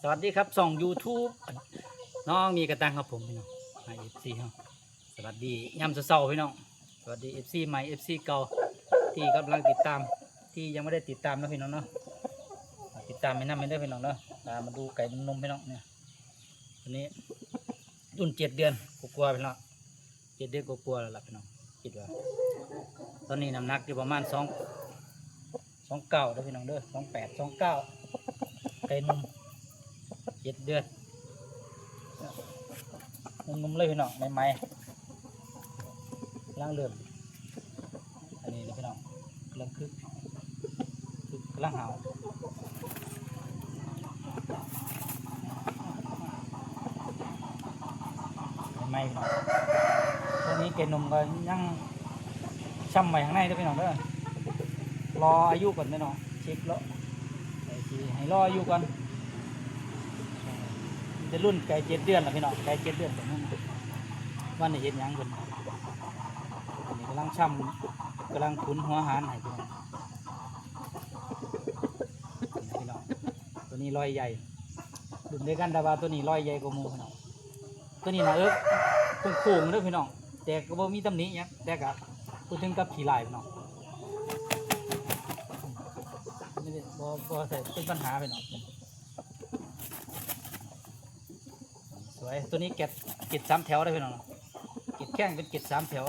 สวัสดีครับส่อง YouTube น้องมีกระตังครับผมพี่น้องไอเอฟซีครับสวัสดียามเช้าๆพี่น้องสวัสดีเอฟซีใหม่เอฟซีเก่าที่กำลังติดตามที่ยังไม่ได้ติดตามนะพี่น้องเนาะติดตามไม่น่าไม่ได้พี่น้องเนาะตามมาดูไก่นมพี่น้องเนี่ยตัวนี้รุ่นเจ็ดเดือนกลัวๆพี่น้องเจ็ดเดือนกลัวๆแล้วล่ะพี่น้องคิดว่าตอนนี้น้ำหนักอยู่ประมาณสองสองเก้าเด้อพี่น้องเด้อสองแปดสองเก้าไก่นม เจ็ดเดือนนมเลยพี่น้องใหม่ๆล่างเริ่มอันนี้นะพี่น้องเริ่มคึกคึกล่างหาวใหม่ๆพี่น้องตัวนี้ไก่นมก็ยังช่ำไว้ข้างในเด้วยพี่น้องเด้อรออายุก่อนพี่น้องเช็คแล้วให้รออายุก่อน มันรุ่นไก่เจ็ดเดือนละพี่น้องไก่เจ็ดเดือนแบบนั้นวันนี้เห็นยังคนอันนี้กำลังช่ำกำลังขุนหัวหารให้พี่น้องพี่น้องตัวนี้รอยใหญ่ดุนด้วยกันแต่ว่าตัวนี้รอยใหญ่กว่ามูพี่น้องตัวนี้นะเอิ๊กโค้งเด้อพี่น้องแต่ก็บ่มีตำหนิหยังแต่ก็พูดถึงกับขี่ลายพี่น้องไม่ได้บอบอใส่เป็นปัญหาไปหน่อย วยตัวนี้เก็ดเก็ดสามแถวได้พี่น้องเก็ดแข้งเป็นเก็ดสามแถว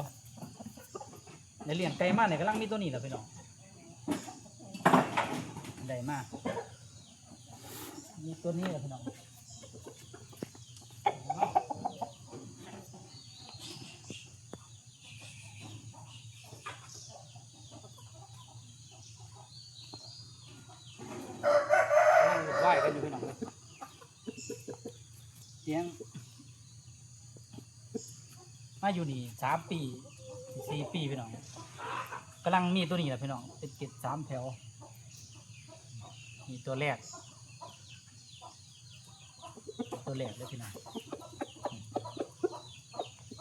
ในเลี้ยงไก่มากเนี่ยกำลังมีตัวนี้แหละพี่น้องได้มากมีตัวนี้แหละพี่น้องนั่งไหวกันอยู่พี่น้องเลยเสียง มาอยู่นี่สามปีสี่ปีพี่น้องกำลังมีตัวนี้แหละพี่น้องเป็นเกตสามแถวมีตัวแรก ตัวแรกเลยพี่น้อง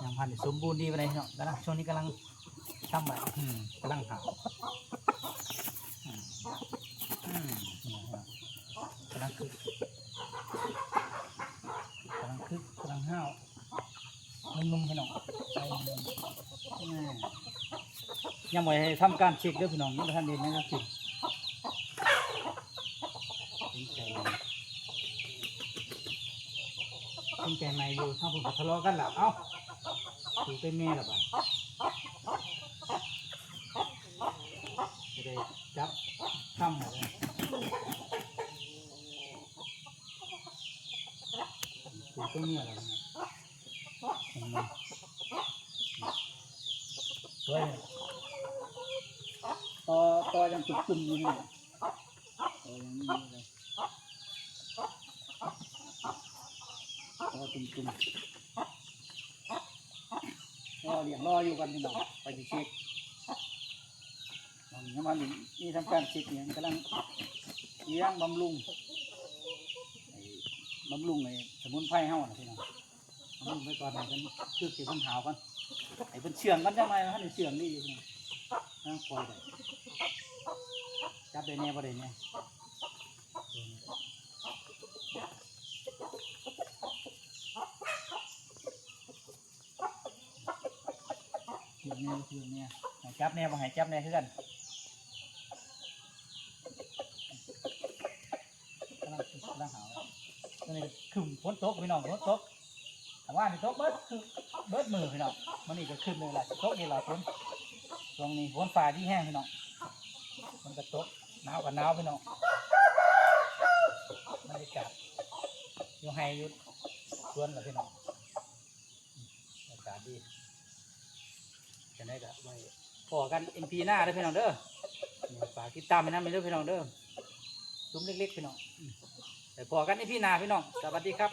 ยังพันธุ์สมบูรณ์ดีไปเลยพี่น้องกำลังช่วงนี้กำลังทำแบบอืมกำลังหาอืมอืมนี่ครับกำลังคึกกำลังคึกกำลังห้าว นุ่มๆพี่น้องใส่นมๆแม่ยังไม่ให้ทำการเช็คด้วยพี่น้องยังไม่ทันเด่นนะครับสิเป็นใจใหม่อยู่ถ้าผมทะเลาะกันหลับเอ้าถือเป็นแม่หรือเปะจะได้จับทำอะไรถูกต้อเนี่ยอะไรเนี่ยเห็นไหม สวยเลยต่อต่อยังตุ่มๆอยู่นี่ต่อยังนี่เลยต่อตุ่มๆรอเลี้ยงรออยู่กันนี่เนาะไปจะเช็คน้ำมันนี่ทำการเช็คเนี่ยกำลังเลี้ยงบำรุงบำรุงไอ้สมุนไพรเฮาน่ะพี่น้อง บำรุงไปก่อนให้เพิ่นคือสิเพิ่นหาวก่อนให้เพิ่นเชื่องกันจังไงให้เชื่องนี่พี่น้องนั่งปล่อยได้จับได้แน่บ่ได้แน่เชื่องแน่เชื่องแน่ให้จับแน่บ่ให้จับแน่คือกันกำลังกำลังหาวนี้ขึ้นฝนตกพี่น้องฝนตก แต่ว่านี่ตกเบิดคือเบิดมือพี่น้องมันนี่ก็ขึ้นเลยแหละโตกนี่แหละฝนตรงนี้ฝนฟ้าที่แห้งพี่น้องมันก็ตกหนาวกับหนาวพี่น้องบรรยากาศอยู่ไฮอยู่สวนเหรอพี่น้องบรรยากาศดีจะได้กับไว้พอกันเอ็นพีหน้าเด้พี่น้องเด้อนี่ฝากติดตามไปนะไม่เด้อพี่น้องเด้อซุ้มเล็กๆพี่น้องไปพอกันในพี่นาพี่น้องสวัสดีครับ